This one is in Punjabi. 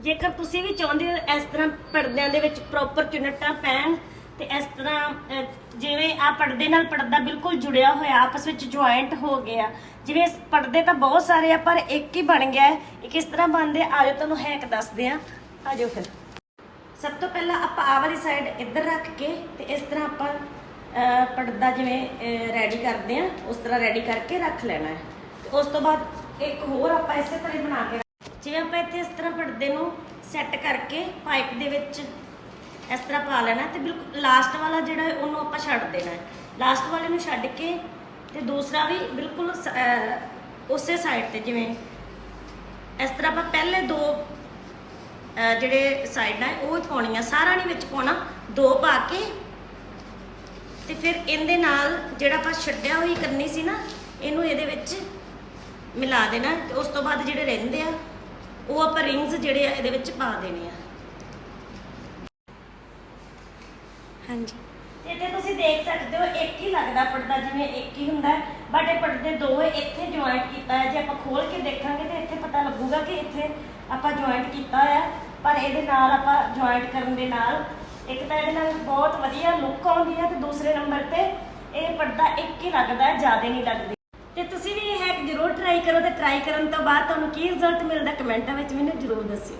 ਜੇਕਰ ਤੁਸੀਂ ਵੀ ਚਾਹੁੰਦੇ ਹੋ ਇਸ ਤਰ੍ਹਾਂ ਪਰਦਿਆਂ ਦੇ ਵਿੱਚ ਪ੍ਰੋਪਰ ਚੁਨਟਾਂ ਪੈਣ ਤੇ ਇਸ ਤਰ੍ਹਾਂ ਜਿਵੇਂ ਆ ਪਰਦੇ ਨਾਲ ਪਰਦਾ ਬਿਲਕੁਲ ਜੁੜਿਆ ਹੋਇਆ, ਆਪਸ ਵਿੱਚ ਜੁਆਇੰਟ ਹੋ ਗਿਆ। ਜਿਵੇਂ ਪਰਦੇ ਤਾਂ ਬਹੁਤ ਸਾਰੇ ਆ, ਪਰ ਇੱਕ ਹੀ ਬਣ ਗਿਆ ਹੈ। ਇਹ ਕਿਸ ਤਰ੍ਹਾਂ ਬਣਦੇ ਆ, ਆਜੋ ਤੁਹਾਨੂੰ ਹੈਕ ਦੱਸਦੇ ਆ ਆਜੋ ਫਿਰ। ਸਭ ਤੋਂ ਪਹਿਲਾਂ ਆਪਾਂ ਆਹ ਵਾਲੀ ਸਾਈਡ ਇੱਧਰ ਰੱਖ ਕੇ, ਤੇ ਇਸ ਤਰ੍ਹਾਂ ਆਪਾਂ ਪਰਦਾ ਜਿਵੇਂ ਰੈਡੀ ਕਰਦੇ ਆ ਉਸ ਤਰ੍ਹਾਂ ਰੈਡੀ ਕਰਕੇ ਰੱਖ ਲੈਣਾ ਹੈ। ਉਸ ਤੋਂ ਬਾਅਦ ਇੱਕ ਹੋਰ ਆਪਾਂ ਇਸੇ ਤਰ੍ਹਾਂ ਹੀ ਬਣਾ ਕੇ ਰੱਖ- ਜਿਵੇਂ ਆਪਾਂ ਇੱਥੇ ਇਸ ਤਰ੍ਹਾਂ ਪਰਦੇ ਨੂੰ ਸੈੱਟ ਕਰਕੇ ਪਾਈਪ ਦੇ ਵਿੱਚ ਇਸ ਤਰ੍ਹਾਂ ਪਾ ਲੈਣਾ ਤੇ ਬਿਲਕੁਲ ਲਾਸਟ ਵਾਲਾ ਜਿਹੜਾ ਹੈ ਉਹਨੂੰ ਆਪਾਂ ਛੱਡ ਦੇਣਾ ਹੈ। ਲਾਸਟ ਵਾਲੇ ਨੂੰ ਛੱਡ ਕੇ ਤੇ ਦੂਸਰਾ ਵੀ ਬਿਲਕੁਲ ਸ- ਉਸੇ ਸਾਈਡ ਤੇ ਜਿਵੇਂ ਇਸ ਤਰ੍ਹਾਂ ਆਪਾਂ ਪਹਿਲੇ ਦੋ ਜਿਹੜੇ ਸਾਈਡਾਂ ਹੈ ਉਹ ਹੀ ਪਾਉਣੀਆਂ, ਸਾਰਾ ਨਹੀਂ ਵਿੱਚ ਪਾਉਣਾ, ਦੋ ਪਾ ਕੇ ਤੇ ਫਿਰ ਇਹਦੇ ਨਾਲ ਜਿਹੜਾ ਆਪਾਂ ਛੱਡਿਆ ਹੋਈ ਕਰਨੀ ਸੀ ਨਾ, ਇਹਨੂੰ ਇਹਦੇ ਵਿੱਚ ਮਿਲਾ ਦੇਣਾ। ਤੇ ਉਸ ਤੋਂ ਬਾਅਦ ਜਿਹੜੇ ਰਹਿੰਦੇ ਆ ਉਹ ਆਪਾਂ ਰਿੰਗਸ ਜਿਹੜੇ ਆ ਇਹਦੇ ਵਿੱਚ ਪਾ ਦੇਣੇ ਆ। ਹਾਂਜੀ। ਤੇ ਇੱਥੇ ਤੁਸੀਂ ਦੇਖ ਸਕਦੇ ਹੋ ਇੱਕ ਹੀ ਲੱਗਦਾ ਪਰਦਾ ਜਿਵੇਂ ਇੱਕ ਹੀ ਹੁੰਦਾ ਬਟ ਇਹ ਪਰਦੇ ਦੋਵੇਂ ਇੱਥੇ ਜੁਆਇੰਟ ਕੀਤਾ ਹੈ। ਜੇ ਆਪਾਂ ਖੋਲ ਕੇ ਦੇਖਾਂਗੇ ਤੇ ਇੱਥੇ ਪਤਾ ਲੱਗੂਗਾ ਕਿ ਇੱਥੇ ਆਪਾਂ ਜੁਆਇੰਟ ਕੀਤਾ ਹੋਇਆ ਹੈ। ਪਰ ਇਹਦੇ ਨਾਲ ਆਪਾਂ ਜੁਆਇੰਟ ਕਰਨ ਦੇ ਨਾਲ ਇੱਕ ਤਾਂ ਇਹਦੇ ਨਾਲ ਬਹੁਤ ਵਧੀਆ ਲੁੱਕ ਆਉਂਦੀ ਹੈ ਤੇ ਦੂਸਰੇ ਨੰਬਰ ਤੇ ਇਹ ਪਰਦਾ ਇੱਕ ਹੀ ਲੱਗਦਾ ਹੈ ਜ਼ਿਆਦਾ ਨਹੀਂ ਲੱਗਦੀ। ਤੇ ਤੁਸੀਂ ਵੀ ਟਰਾਈ ਕਰੋ ਤੇ ਟਰਾਈ ਕਰਨ ਤੋਂ ਬਾਅਦ ਤੁਹਾਨੂੰ ਕੀ ਰਿਜ਼ਲਟ ਮਿਲਦਾ ਕਮੈਂਟਾਂ ਵਿੱਚ ਮੈਨੂੰ ਜ਼ਰੂਰ ਦੱਸਿਓ।